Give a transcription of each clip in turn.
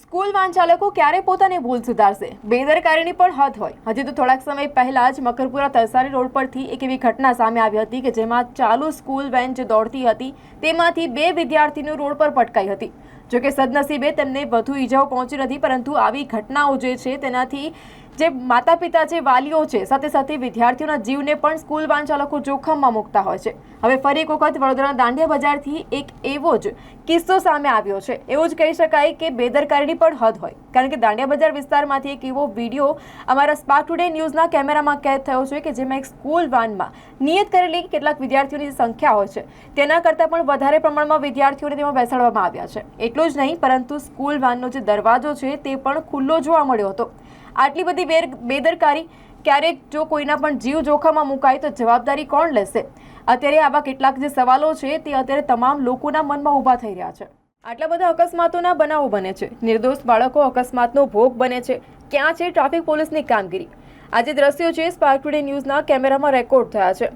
School વાહન ચાલકો ક્યારે પોતાની ભૂલ સુધારશે? બેદરકારીની પણ હદ હોય. હજી તો થોડાક સમય પહેલા જ મકરપુરા તરસારી રોડ પરથી એક એવી ઘટના સામે આવી હતી કે જેમાં ચાલુ સ્કૂલ વેન જે દોડતી હતી, તેમાંથી બે વિદ્યાર્થીનું રોડ પર પટકાઈ હતી. જોકે સદનસીબે તેમને વધુ ઈજાઓ પહોંચી નથી, પરંતુ આવી ઘટનાઓ જે છે તેનાથી જે માતા પિતા છે વાલીઓ છે, સાથે સાથે વિદ્યાર્થીઓના જીવને પણ સ્કૂલ વાન ચાલકો જોખમમાં મૂકતા હોય છે. હવે ફરી એક વખત વડોદરાના દાંડિયા બજારથી એક એવો જ કિસ્સો સામે આવ્યો છે. એવું જ કહી શકાય કે બેદરકારીની પણ હદ હોય. કારણ કે દાંડિયા બજાર વિસ્તારમાંથી એક એવો વીડિયો અમારા સ્પાર્ક ટુડે ન્યૂઝના કેમેરામાં કેદ થયો છે કે જેમાં એક સ્કૂલ વાનમાં નિયત કરેલી કેટલાક વિદ્યાર્થીઓની સંખ્યા હોય છે. તેના કરતાં પણ વધારે પ્રમાણમાં વિદ્યાર્થીઓને તેમાં બેસાડવામાં આવ્યા છે. એટલું જ નહીં, પરંતુ સ્કૂલ વાનનો જે દરવાજો છે તે પણ ખુલ્લો જોવા મળ્યો હતો. આટલી બધી બેદરકારી ક્યારેક જો કોઈના પણ જીવ જોખમમાં મુકાય તો જવાબદારી કોણ લેશે? અત્યારે આવા કેટલાક જે સવાલો છે તે અત્યારે તમામ લોકોના મનમાં ઊભા થઈ રહ્યા છે. આટલા બધા અકસ્માતોના બનાવો બને છે. નિર્દોષ બાળકો અકસ્માતનો ભોગ બને છે. ક્યાં છે ટ્રાફિક પોલીસની કામગીરી? આજે દ્રશ્યો છે સ્પાર્ક ટુડે ન્યૂઝના કેમેરામાં રેકોર્ડ થયા છે.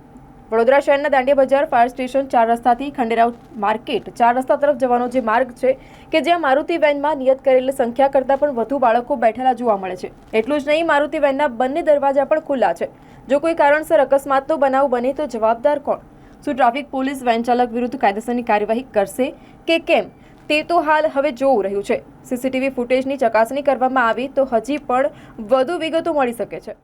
વડોદરા શહેરના દાંડિયા બજાર, ફાયર સ્ટેશન ચાર રસ્તાથી ખંડેરાવ માર્કેટ ચાર રસ્તા તરફ જવાનો જે માર્ગ છે કે જ્યાં મારુતિ વેનમાં નિયત કરેલી સંખ્યા કરતાં પણ વધુ બાળકો બેઠેલા જોવા મળે છે. એટલું જ નહીં, મારુતિ વેનના બંને દરવાજા પણ ખુલ્લા છે. જો કોઈ કારણસર અકસ્માતનો બનાવ બને તો જવાબદાર કોણ? શું ટ્રાફિક પોલીસ વેન ચાલક વિરુદ્ધ કાયદેસરની કાર્યવાહી કરશે કે કેમ? તે તો હાલ હવે જોવું રહ્યું છે. સીસીટીવી ફૂટેજની ચકાસણી કરવામાં આવી તો હજી પણ વધુ વિગતો મળી શકે છે.